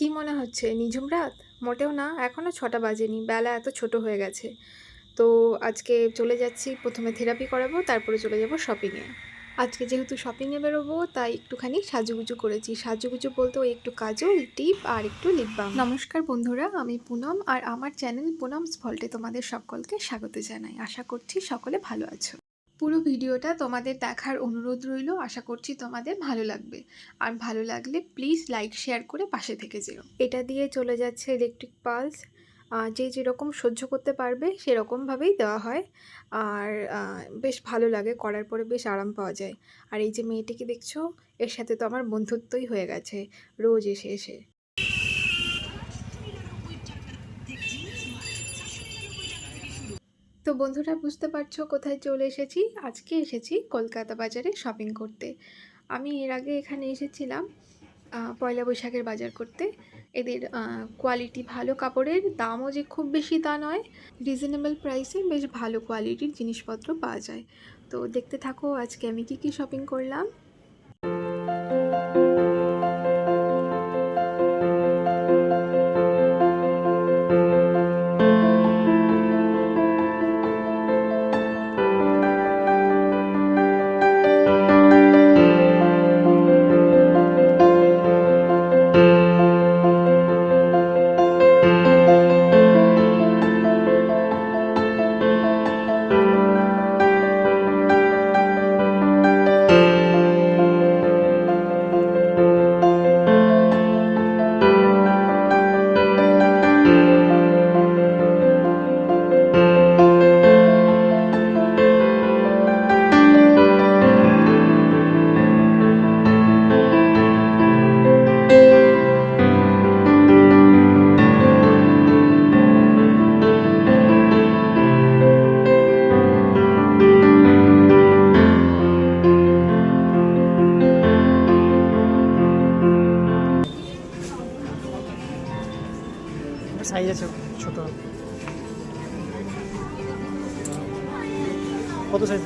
কি মনে হচ্ছে? নিঝুম রাত? মোটেও না এখনও ছটা বাজেনি, বেলা এত ছোট হয়ে গেছে। তো আজকে চলে যাচ্ছি, প্রথমে থেরাপি করাবো, তারপরে চলে যাব শপিংয়ে আজকে যেহেতু শপিংয়ে বেরোবো, তাই একটুখানি সাজুগুজু করেছি। সাজুগুজু বলতে ওই একটু কাজল, টিপ আর একটু লিপ বাম নমস্কার বন্ধুরা, আমি পুনম, আর আমার চ্যানেল পুনমস ফল্টে তোমাদের সকলকে স্বাগত জানাই। আশা করছি সকলে ভালো আছো। পুরো ভিডিওটা তোমাদের দেখার অনুরোধ রইল। আশা করছি তোমাদের ভালো লাগবে। আর ভালো লাগলে প্লিজ লাইক শেয়ার করে পাশে থেকে যেও। এটা দিয়ে চলে যাচ্ছে ইলেকট্রিক পালস যে যেরকম সহ্য করতে পারবে সেরকমভাবেই দেওয়া হয়। আর বেশ ভালো লাগে, করার পরে বেশ আরাম পাওয়া যায়। আর এই যে মেয়েটিকে দেখছ, এর সাথে তো আমার বন্ধুত্বই হয়ে গেছে। রোজ এসে এসে। তো বন্ধুরা বুঝতে পারছ কোথায় চলে এসেছি? আজকে এসেছি কলকাতা বাজারে শপিং করতে। আমি এর আগে এখানে এসেছিলাম পয়লা বৈশাখের বাজার করতে। এদের কোয়ালিটি ভালো কাপড়ের, দামও যে খুব বেশি তা নয় রিজনেবল প্রাইসে বেশ ভালো কোয়ালিটির জিনিসপত্র পাওয়া যায়। তো দেখতে থাকো আজকে আমি কি কি শপিং করলাম। সাইজ আছে ছোট কত সাইজ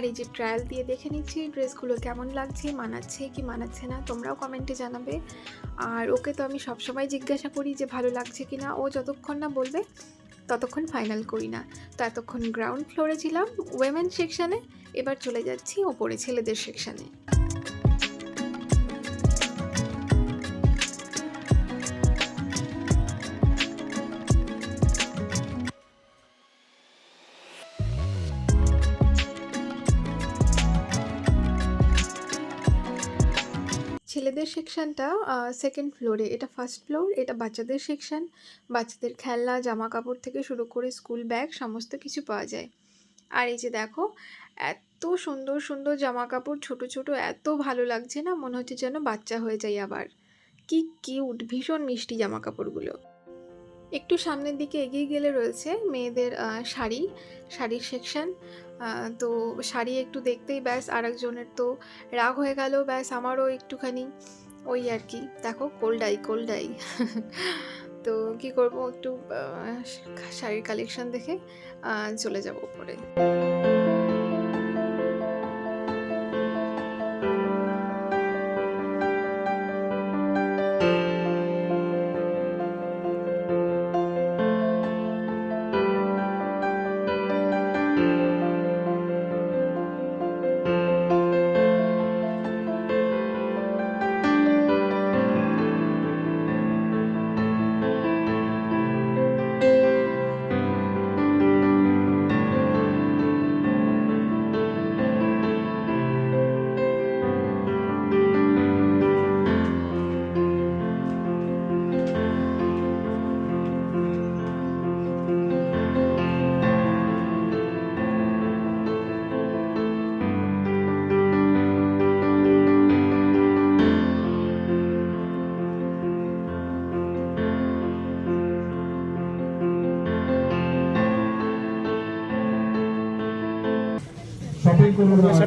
আর এই যে ট্রায়াল দিয়ে দেখে নিচ্ছি, ড্রেসগুলো কেমন লাগছে, মানাচ্ছে কি মানাচ্ছে না, তোমরাও কমেন্টে জানাবে। আর ওকে তো আমি সবসময় জিজ্ঞাসা করি যে ভালো লাগছে কি না ও যতক্ষণ না বলবে ততক্ষণ ফাইনাল করি না। তো এতক্ষণ গ্রাউন্ড ফ্লোরে ছিলাম ওয়েমেন সেকশানে এবার চলে যাচ্ছি ওপরে ছেলেদের সেকশানে ছেলেদের সেকশানটা সেকেন্ড ফ্লোরে এটা ফার্স্ট ফ্লোর এটা বাচ্চাদের সেকশান। বাচ্চাদের খেলনা জামা কাপড় থেকে শুরু করে স্কুল ব্যাগ সমস্ত কিছু পাওয়া যায়। আর এই যে দেখো, এত সুন্দর সুন্দর জামা কাপড় ছোটো ছোট, এত ভালো লাগছে না? মনে হচ্ছে যেন বাচ্চা হয়ে যায় আবার। কি কিউট ভীষণ মিষ্টি জামা কাপড়গুলো একটু সামনের দিকে এগিয়ে গেলে রয়েছে মেয়েদের শাড়ি, শাড়ির সেকশন তো শাড়ি একটু দেখতেই ব্যাস আর একজনের তো রাগ হয়ে গেল, ব্যাস আমারও একটুখানি ওই আর কি। দেখো কোল্ডাই কোল্ডাই তো কি করব, একটু শাড়ির কালেকশন দেখে চলে যাব উপরে।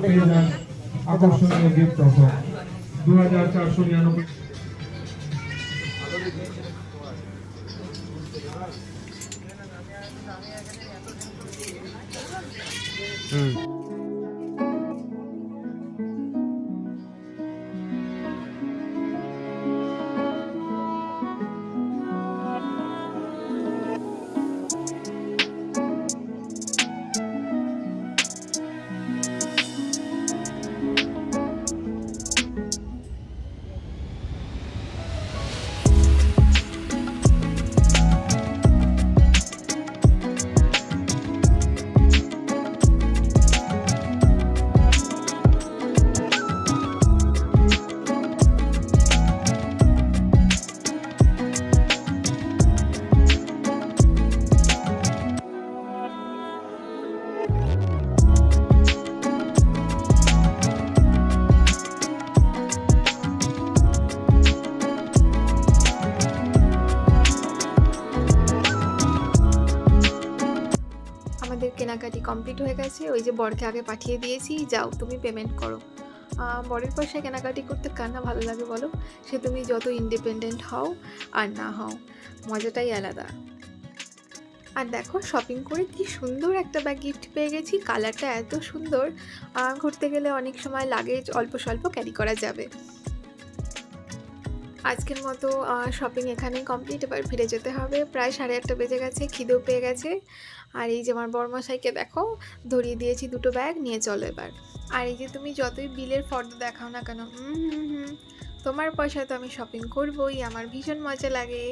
পেয়ে যান আকর্ষণীয় গিফট অফার দু হাজার চারশো নিরানব্বই। হুম। কমপ্লিট হয়ে গেছে, ওই যে বরকে আগে পাঠিয়ে দিয়েছি, যাও, তুমি পেমেন্ট করো। বরের পয়সায় কেনাকাটি করতে কার না ভালো লাগে বলো? সে তুমি যত ইন্ডিপেন্ডেন্ট হও আর না হও, মজাটাই আলাদা। আর দেখো শপিং করে কি সুন্দর একটা ব্যাগ গিফট পেয়ে গেছি কালারটা এত সুন্দর। ঘুরতে গেলে অনেক সময় লাগেজ অল্প স্বল্প ক্যারি করা যাবে। আজকের মতো শপিং এখানেই কমপ্লিট এবার ফিরে যেতে হবে। প্রায় সাড়ে আটটা বেজে গেছে, খিদেও পেয়ে গেছে। আর এই যে আমার বর্মশাইকে দেখো, ধরিয়ে দিয়েছি দুটো ব্যাগ নিয়ে চলো এবার। আর এই যে তুমি যতই বিলের ফর্দ দেখাও না কেন হুম তোমার পয়সায় তো আমি শপিং করবই, আমার ভীষণ মজা লাগে।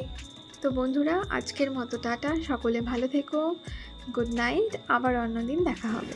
তো বন্ধুরা, আজকের মতো টাটা। সকলে ভালো থেকো। গুড নাইট আবার অন্যদিন দেখা হবে।